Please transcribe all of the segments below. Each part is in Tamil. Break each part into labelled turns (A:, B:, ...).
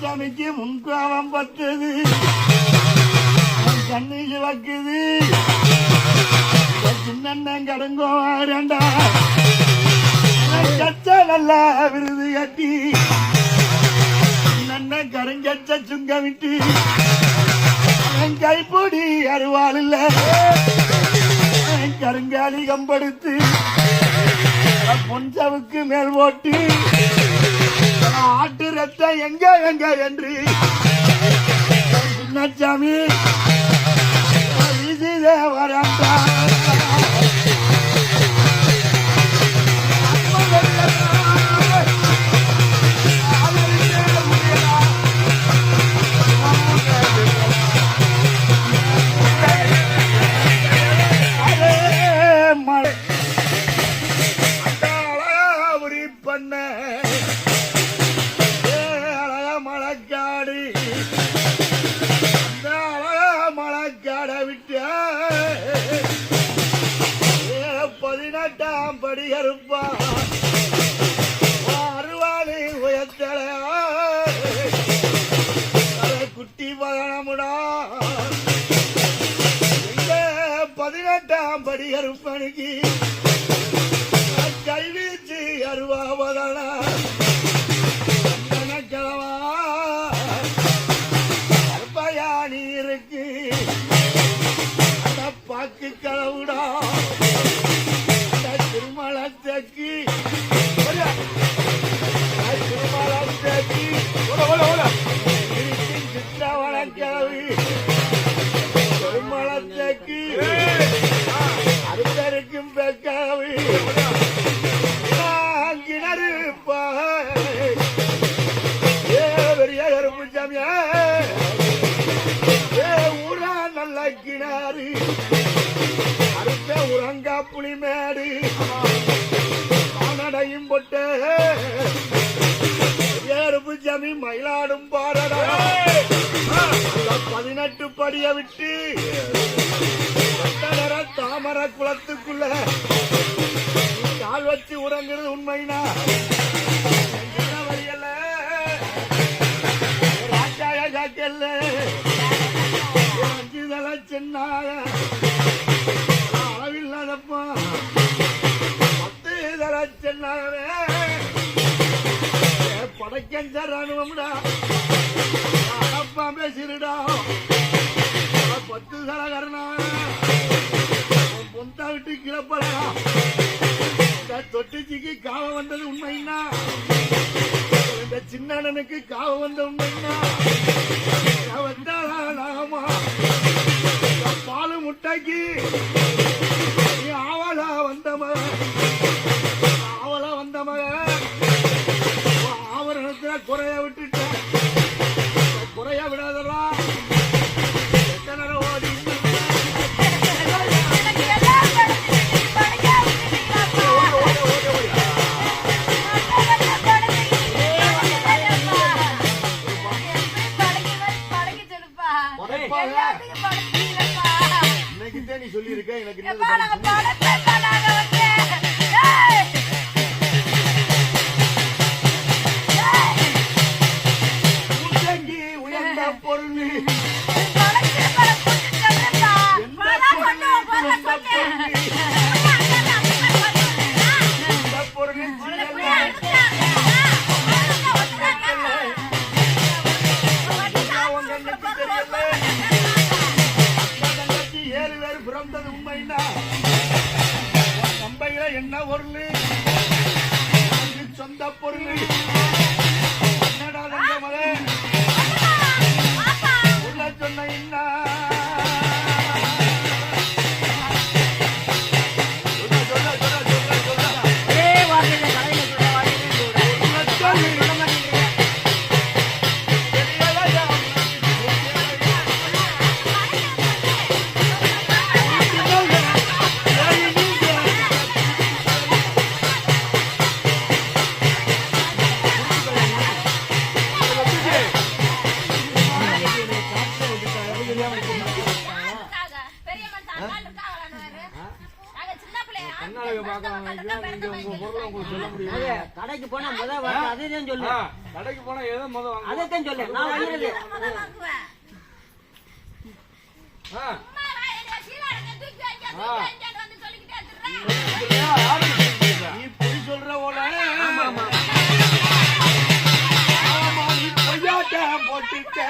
A: சாமிக்கு முன்காமம் பத்தது அவன் கண்ணு சிவக்குது சின்ன கடங்கோ ரெண்டா கச்ச நல்லா விருது கட்டி. சின்ன கருங்கச்ச சுங்கமிட்டு. என் கைப்பொடி அருவாள் இல்ல. அவன் கருங்காலி கம்படுத்து பொன் சவுக்கு மேல் ஓட்டு. எங்க எங்க என்று. சின்னச்சாமி வீசிதே கருப்பா. படி அறுப்பா அருவாளி உயர்த்தலையா குட்டி பதனமுடா. இந்த பதினெட்டாம் படி அறுப்பணிக்கு புலிமேடு ஆனடையும் பொட்டு மயிலாடும் பாரடா பதினெட்டு படிய விட்டு தாமர குளத்துக்குள்ள. கால் வச்சு உறங்குறது உண்மைனா? படைக்கஞ்சர் ராணுவம்டா அடப்பா பேசிருடா பத்து தலகரணா பொந்தா விட்டு கிளப்படா. இந்த தொட்டிச்சிக்கு காவ வந்தது உண்மைன்னா? இந்த சின்னனுக்கு காவ வந்த உண்மைன்னா? வந்தாளா பாலு முட்டைக்கு நீ ஆவலா வந்தமா குறைய விட்டுட்ட. குறைய விடாதடா. எத்தனை ஓடி. இன்னைக்கு தான் நீ சொல்லியிருக்க எனக்கு
B: கடைக்கு போனா முத அதைதான் சொல்லு
C: கடைக்கு போனா எதை முத
B: அதைத்தான் சொல்லு. நான் வாங்கினது
D: முதல்ல வாங்குவேன்.
C: ஆ,
D: அம்மா, நான் என்னைய கீழே இறங்க, தூக்கி வைங்க,
C: ஆ.
D: தூக்கி வைங்கன்னு வந்து சொல்லிக்கிட்டே இருக்கிறேன்.
C: ஆர்டர் பண்ணிருக்கீங்களா?
A: நீ பொய் சொல்ற போல
B: ஆமா ஆமா.
A: ஆமா, நீ பொய்யாட்ட போட்டுட்ட.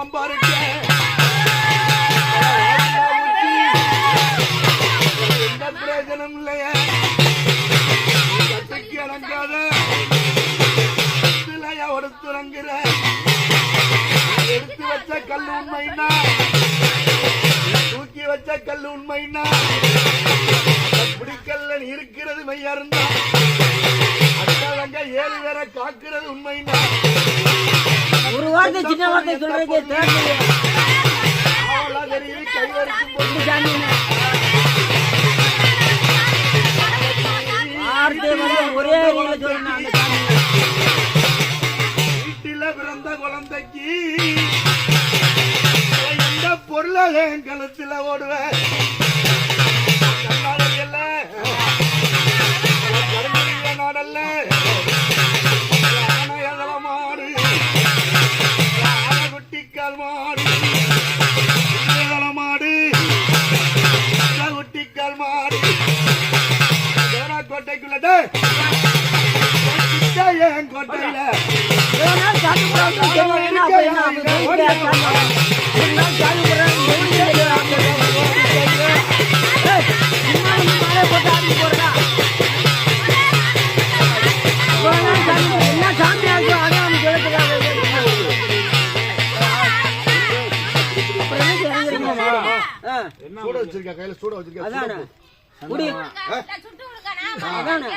A: பாம்பா இருக்க எந்த பிரயோஜனம் இல்லையே? கட்டுக்கு அடங்காத? சிலைய ஒடுத்துறங்குற எடுத்து வச்ச கல் உண்மைன்னா? தூக்கி வச்ச கல் உண்மைன்னா? பிடிக்கல்ல இருக்கிறது மையா இருந்தா அக்காலங்க ஏழு பேரை காக்குறது உண்மைன்னா?
B: ஒரு வார்த்தை சின்ன வார்த்தை சொல்றதுக்கு தேவையில்லை வந்து ஒரே
A: வீட்டில பிறந்த குழந்தைக்கு எந்த பொருளை கழுத்துல ஓடுவேன் குட்டிக்கால் மாடு. மாடு. குட்டிக்கால் மாடு. கோட்டைக்குள்ள என் கோட்டையில?
B: ஒரு
A: சூட வச்சிருக்கா கையில? சூட வச்சிருக்கா
B: அதானே. குடி. அதானே.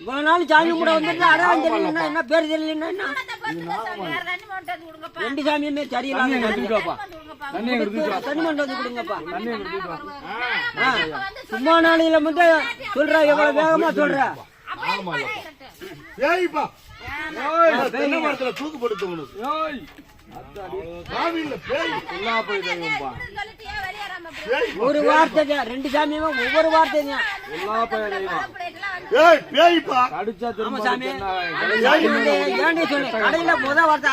B: இவ்வளவு நாள் சாமி கும்பிட வந்துட்டு அடையாளம் தெரியலன்னா என்ன? பேர் தெரியலன்னா
D: ரெண்டு வந்து
B: சாமியுமே சரியில்லாம
C: தண்ணி
D: வந்து கொடுங்கப்பா.
B: வந்து சும்மா நாளையில மட்டும் சொல்ற எவ்வளவு வேகமா சொல்ற?
D: அப்படியே இருக்கட்டும்.
A: ஏய்ப்பா. தென்னை மரத்துல தூக்கு போட்டு உனக்கு
C: ஏய்,
A: சாமி இல்ல பேய்.
C: எல்லா போய் தெய்வம்பா
B: ஒரு வார்த்தை தான், ரெண்டு சாமியுமே ஒவ்வொரு வார்த்தை தான்
C: எல்லா
A: பேய்ப்பா.
C: கடிச்சா திரும்ப
B: சாமி? ஏன்டி சொல்லு கடையில முத வார்த்தை